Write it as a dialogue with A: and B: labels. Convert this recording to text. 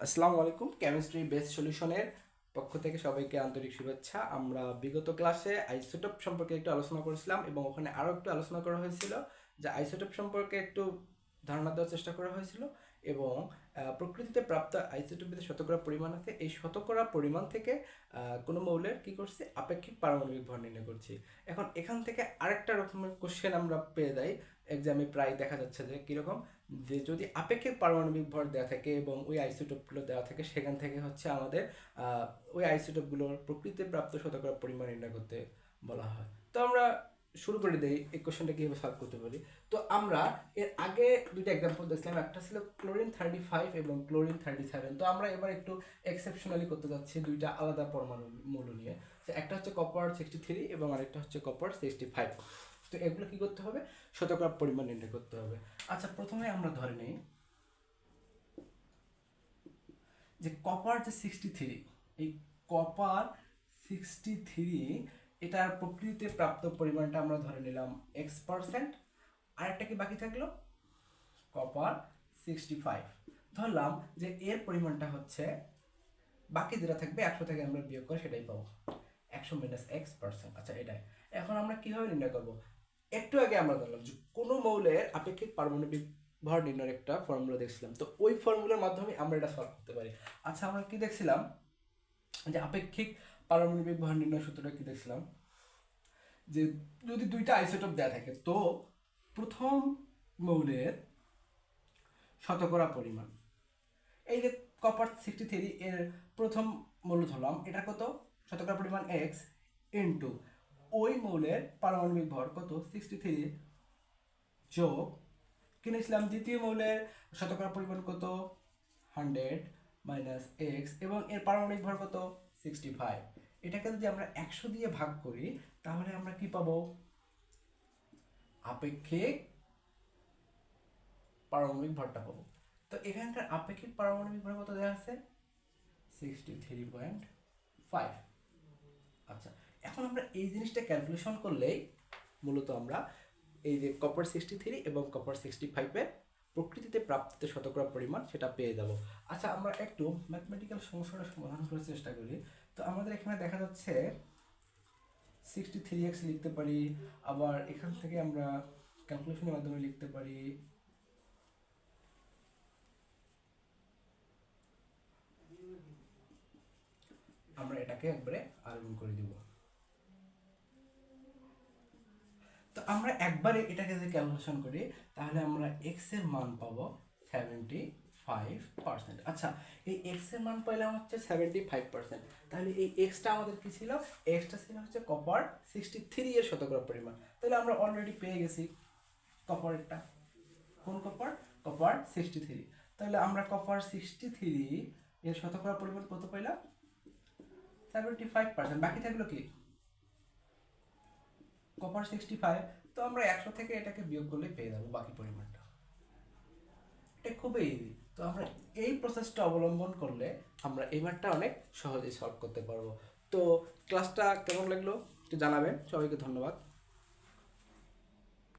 A: আসসালামু আলাইকুম chemistry base সলিউশনের পক্ষ থেকে সবাইকে আন্তরিক শুভেচ্ছা। আমরা বিগত ক্লাসে আইসোটপ সম্পর্কে একটু আলোচনা করেছিলাম এবং ওখানে আরও একটু আলোচনা করা হয়েছিল যে আইসোটপ সম্পর্কে একটু ধারণা দেওয়ার চেষ্টা করা হয়েছিল এবং প্রকৃতিতে প্রাপ্ত আইসোটোপের শতকরা পরিমাণ আছে। এই শতকরা পরিমাণ থেকে কোনো মৌলের কি করছি? আপেক্ষিক পারমাণবিক ভর নির্ণয় করছি। এখন এখান থেকে আরেকটা রকমের কোশ্চেন আমরা পেয়ে যাই। এক্সামে প্রায় দেখা যাচ্ছে যে কীরকম? যে যদি আপেক্ষিক পারমাণবিক ভর দেওয়া থাকে এবং ওই আইসোটোপগুলো দেওয়া থাকে, সেখান থেকে হচ্ছে আমাদের ওই আইসোটোপগুলোর প্রকৃতিতে প্রাপ্ত শতকরা পরিমাণ নির্ণয় করতে বলা হয়। তো আমরা শুরু করে দিই এই কোশ্চেনটা কীভাবে সলভ করতে পারি। তো আমরা এর আগে দুইটা এক্সাম্পল দেখছিলাম, একটা ছিল ক্লোরিন থার্টি ফাইভ এবং ক্লোরিন থার্টি সেভেন তো আমরা এবার একটু এক্সেপশনালি করতে যাচ্ছি দুইটা আলাদা পরমাণু মূল্য নিয়ে। তো একটা হচ্ছে কপার সিক্সটি থ্রি এবং আরেকটা হচ্ছে কপার সিক্সটি ফাইভ তো এগুলো কী করতে হবে? শতকরা পরিমাণ নির্ণয় করতে হবে। আচ্ছা প্রথমে আমরা ধরে নিই যে কপার যে সিক্সটি থ্রি এই কপার সিক্সটি থ্রি এটার প্রকৃতিতে প্রাপ্ত পরিমাণটা আমরা ধরে নিলাম এক্স পার্সেন্ট আরেকটা কি বাকি থাকল? কপার সিক্সটি ফাইভ ধরলাম যে এর পরিমাণটা হচ্ছে, বাকি যেটা থাকবে একশো থেকে আমরা বিয়োগ করে সেটাই পাবো। একশো মাইনাস এক্স পার্সেন্ট আচ্ছা এটাই। এখন আমরা কীভাবে নির্ণয় করব? একটু আগে আমরা ধরলাম যে কোনো মৌলের আপেক্ষিক পারমাণবিক ভর নির্ণয়ের একটা ফর্মুলা দেখছিলাম। তো ওই ফর্মুলার মাধ্যমে আমরা এটা সলভ করতে পারি। আচ্ছা আমরা কি দেখছিলাম? যে আপেক্ষিক পারমাণবিক ভর নির্ণয় সূত্রটা কি দেখছিলাম? যে যদি দুইটা আইসোটোপ দেওয়া থাকে, তো প্রথম মৌলের শতকরা পরিমাণ। এই যে কপার সিক্সটি থ্রি এর প্রথম মৌল ধরলাম, এটা কত? শতকরা পরিমাণ এক্স ইন্টু ওই মৌলের পারমাণবিক ভর কত? সিক্সটি থ্রি যোগ কিনেছিলাম দ্বিতীয় মৌলের শতকরা পরিমাণ কত? হান্ড্রেড মাইনাস এক্স এবং এর পারমাণবিক ভর কত? সিক্সটি ফাইভ এটাকে যদি আমরা একশো দিয়ে ভাগ করি, তাহলে আমরা কি পাবো? আপেক্ষিক পারমাণবিক ভরটা পাবো। তো এখানকার আপেক্ষিক পারমাণবিক ভর কত দেওয়া আছে? সিক্সটি থ্রি পয়েন্ট ফাইভ আচ্ছা এখন আমরা এই জিনিসটা ক্যালকুলেশন করলেই মূলত আমরা এই যে কপার সিক্সটি থ্রি এবং কপার সিক্সটি ফাইভের প্রকৃতিতে প্রাপ্ত শতকরা পরিমাণ সেটা পেয়ে যাব। আচ্ছা আমরা একটু ম্যাথমেটিক্যাল সমস্যাটা সমাধান করার চেষ্টা করি। তো আমাদের এখানে দেখা যাচ্ছে সিক্সটি থ্রি এক্স লিখতে পারি, আবার এখান থেকে আমরা ক্যালকুলেশনের মাধ্যমে লিখতে পারি আমরা এটাকে একবারে আরগুণ করে দিব। তো আমরা একবারে এটাকে যদি ক্যালকুলেশন করি, তাহলে আমরা এক্সের মান পাবো সেভেন্টি ফাইভ পার্সেন্ট আচ্ছা এই এক্সের মান পাইলাম হচ্ছে সেভেন্টি ফাইভ পার্সেন্ট তাহলে এই এক্সটা আমাদের কি ছিল? এক্সটা ছিল হচ্ছে কপার সিক্সটি থ্রি এর শতকরা পরিমাণ। তাহলে আমরা অলরেডি পেয়ে গেছি কপারটা কোন কপার কপার সিক্সটি থ্রি তাহলে আমরা কপার সিক্সটি থ্রি এর শতকরা পরিমাণ কত পাইলাম? সেভেন্টি ফাইভ পার্সেন্ট বাকি থাকল কি? কপার সিক্সটি ফাইভ তো আমরা একশো থেকে এটাকে বিয়োগ করলে পেয়ে যাব বাকি পরিমাণটা। এটা খুবই ইজি তো আমরা এই প্রসেসটা অবলম্বন করলে আমরা এই ম্যাথটা অনেক সহজেই সলভ করতে পারব। তো ক্লাসটা কেমন লাগল একটু জানাবেন। সবাইকে ধন্যবাদ।